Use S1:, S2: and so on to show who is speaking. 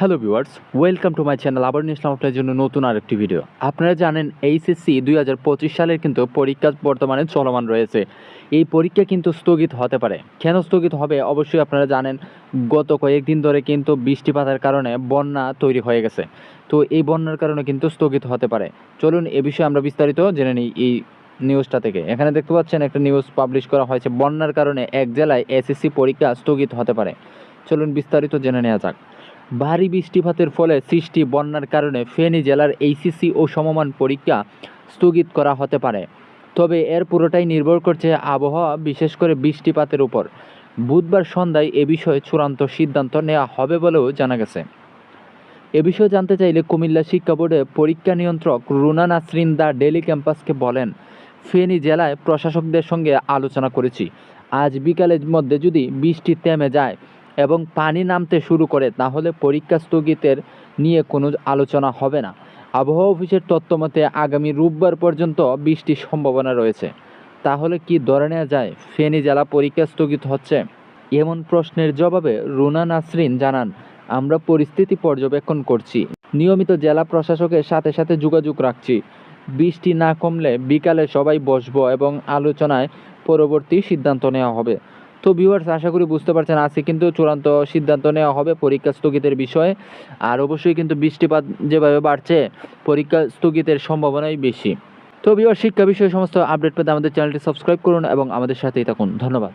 S1: Hello viewers welcome to my channel আবার নিয়ে আসলাম আপনার জন্য নতুন আরেকটি ভিডিও আপনারা জানেন এইচএসসি দুই হাজার পঁচিশ সালের কিন্তু পরীক্ষা বর্তমানে চলমান রয়েছে। এই পরীক্ষা কিন্তু স্থগিত হতে পারে। কেন স্থগিত হবে? অবশ্যই আপনারা জানেন, গত কয়েকদিন ধরে কিন্তু বৃষ্টিপাতের কারণে বন্যা তৈরি হয়ে গেছে। তো এই বন্যার কারণে কিন্তু স্থগিত হতে পারে। চলুন এ বিষয়ে আমরা বিস্তারিত জেনে নিই এই নিউজটা থেকে। এখানে দেখতে পাচ্ছেন, একটা নিউজ পাবলিশ করা হয়েছে। বন্যার কারণে এক জেলায় এসএসসি পরীক্ষা স্থগিত হতে পারে। চলুন বিস্তারিত জেনে নেওয়া যাক। ভারী বৃষ্টিপাতের ফলে সৃষ্টি বন্যার কারণে ফেনী জেলার এইচএসসি ও সমমান পরীক্ষা স্থগিত করা হতে পারে। তবে এর পুরোটাই নির্ভর করছে আবহাওয়া, বিশেষ করে বৃষ্টিপাতের উপর। বুধবার সন্ধ্যায় এ বিষয়ে চূড়ান্ত সিদ্ধান্ত নেওয়া হবে বলেও জানা গেছে। এ বিষয়ে জানতে চাইলে কুমিল্লা শিক্ষা বোর্ডের পরীক্ষা নিয়ন্ত্রক রুনা নাসরিন দা ডেলি ক্যাম্পাসকে বলেন, ফেনী জেলায় প্রশাসকদের সঙ্গে আলোচনা করেছি। আজ বিকালের মধ্যে যদি বৃষ্টি থেমে যায় এবং পানি নামতে শুরু করে, তাহলে পরীক্ষা স্থগিতের নিয়ে কোনো আলোচনা হবে না। আবহাওয়া অফিসের তথ্য মতে, আগামী রোববার পর্যন্ত বৃষ্টির সম্ভাবনা রয়েছে। তাহলে কি ধরে নেওয়া যায়, ফেনী জেলা পরীক্ষা স্থগিত হচ্ছে? এমন প্রশ্নের জবাবে রুনা নাসরিন জানান, আমরা পরিস্থিতি পর্যবেক্ষণ করছি। নিয়মিত জেলা প্রশাসকের সাথে সাথে যোগাযোগ রাখছি। বৃষ্টি না কমলে বিকালে সবাই বসবো এবং আলোচনায় পরবর্তী সিদ্ধান্ত নেওয়া হবে। তো ভিউয়ার্স আশা করি বুঝতে পারছেন, আজকে কিন্তু চূড়ান্ত সিদ্ধান্ত নেওয়া হবে পরীক্ষা স্থগিতের বিষয়ে। আর অবশ্যই কিন্তু বৃষ্টিপাত যেভাবে বাড়ছে, পরীক্ষা স্থগিতের সম্ভাবনাই বেশি। তো ভিউয়ার শিক্ষা বিষয়ে সমস্ত আপডেট পেতে আমাদের চ্যানেলটি সাবস্ক্রাইব করুন এবং আমাদের সাথেই থাকুন। ধন্যবাদ।